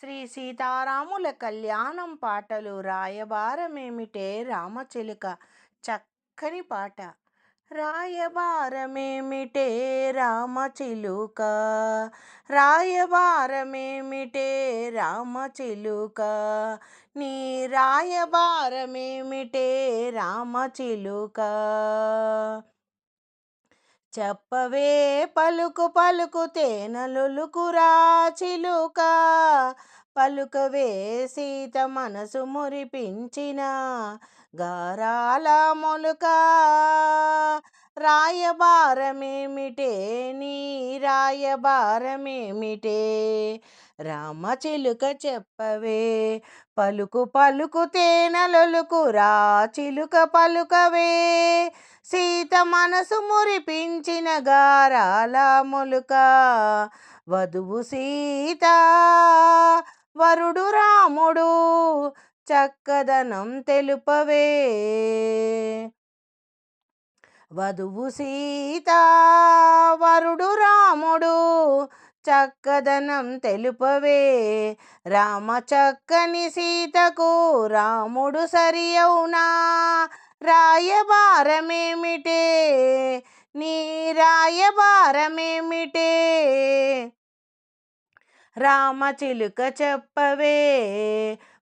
శ్రీ సీతారాముల కళ్యాణం పాటలు రాయబారమేమిటే రామచిలుక చక్కని పాట. రాయబారమేమిటే రామచిలుక? రాయబారమేమిటే రామచిలుక? నీ రాయబారమేమిటే రామచిలుక? చెప్పవే పలుకు పలుకు తేనలులుకురా చిలుక. పలుకవే సీత మనసు మురిపించిన గారాల మొలుక. రాయబారమేమిటే నీ రాయబారమేమిటే? రామచిలుక చెప్పవే పలుకు పలుకు తేనలొలుకు రా చిలుక పలుకవే. సీత మనసు మురిపించిన గారాల మొలుక. వధువు సీత వరుడు రాముడు చక్కదనం తెలుపవే. వధువు సీత వరుడు రాముడు చక్కదనం తెలుపవే. రామ చక్కని సీతకు రాముడు సరి అవునా? రాయబారమేమిటే? నీ రాయబారమేమిటే? రామచిలుక చెప్పవే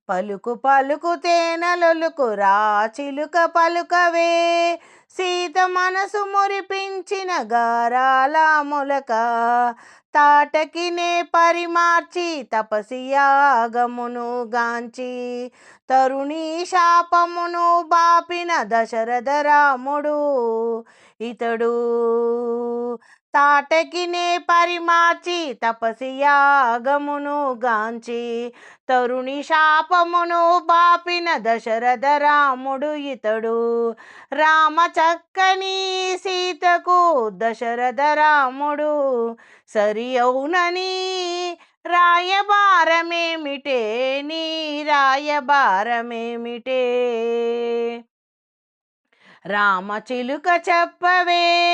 పలుకు పలుకు తేనెలొలుకు రా చిలుక పలుకవే. సీత మనసు మురిపించిన గారాల మొలక తాటకినే పరిమార్చి తపసియాగమును గాంచి. తరుణీ శాపమును బాపిన దశరథ రాముడు ఇతడు. తాటకినే పరిమాచి తపసియాగమును గాంచి తరుణి శాపమును బాపిన దశరథ రాముడు ఇతడు. రామ చక్కని సీతకు దశరథ రాముడు సరి అవునని రాయబారమేమిటే? నీ రాయబారమేమిటే? రామ చిలుక చెప్పవే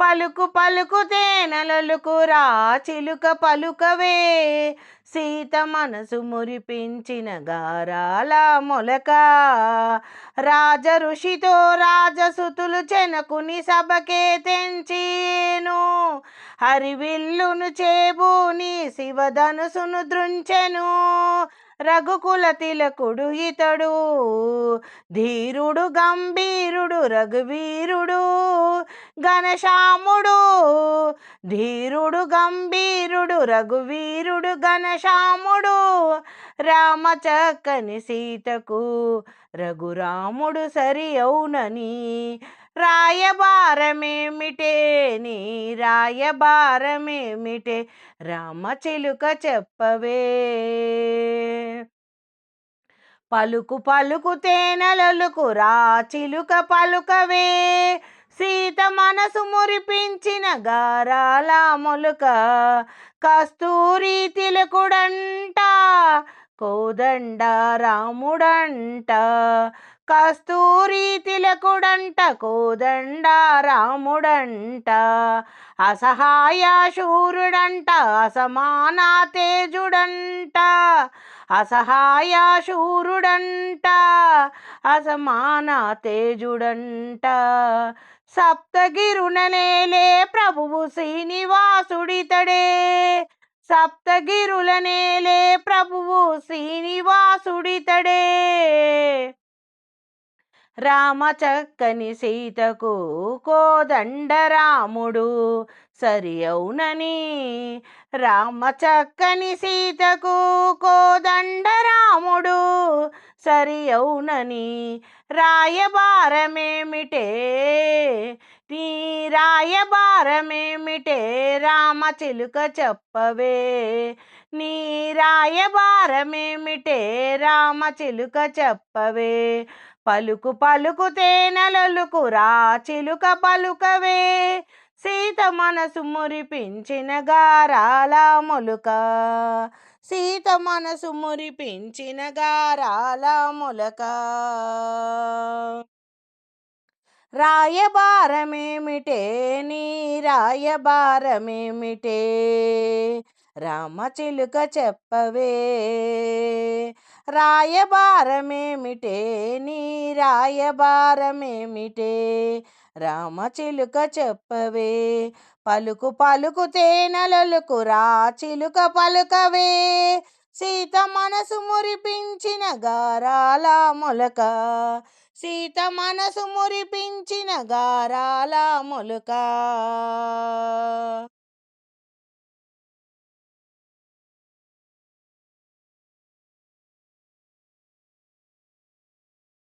పలుకు పలుకు తేనెలలుకు రా చిలుక పలుకవే. సీత మనసు మురిపించిన గారాల మొలక. రాజ ఋషితో రాజసుతులు చెనకుని సభకే తెంచేను. హరివిల్లును చేబూని శివధనుసును దృంచెను. రఘుకుల తిలకుడు ఇతడు. ధీరుడు గంభీరుడు రఘువీరుడు ఘనశ్యాముడు. ధీరుడు గంభీరుడు రఘువీరుడు ఘనశ్యాముడు. రామ చక్కని సీతకు రఘురాముడు సరి అవునని రాయబారమేమిటే? నీ రాయబారమేమిటే? రామచిలుక చెప్పవే. పలుకు పలుకు తేనెలలుకు రా చిలుక పలుకవే. సీత మనసు మురిపించిన గారాల మొలుక కస్తూరి తిలకుడంట కోదండ రాముడంట. కస్తూరి తిలకుడంట కోదండ రాముడంట. అసహాయ శూరుడంట అసమాన తేజుడంట. అసహాయ శూరుడంట అసమాన తేజుడంట. సప్తగిరుననేలే ప్రభువు శ్రీనివాసుడితడే. సప్తగిరులనేలే ప్రభువు శ్రీనివాసుడితడే. రామ చక్కని సీతకు కోదండ రాముడు సరి అవునని రామ చక్కని సీతకు కోదండ రాముడు సరి అవునని రాయబారమేమిటే? నీ రాయబారమేమిటే? రామ చిలుక చెప్పవే. నీ రాయబారమేమిటే? రామ చిలుక చెప్పవే. పలుకు పలుకు తేనెలలుకు రా చిలుక పలుకవే. సీత మనసు మురిపించిన గారాల మొలుక. సీత మనసు మురిపించిన గారాల మొలక. రాయబారమేమిటే? నీ రాయబారమేమిటే? రామ చిలుక చెప్పవే. రాయబారమేమిటే? నీ రాయబారమేమిటే? రామ చిలుక చెప్పవే. పలుకు పలుకు తేనెలొలుకు రా చిలుక పలుకవే. సీత మనసు మురిపించిన గారాల మొలక. సీత మనసు మురిపించిన గారాల మొలక.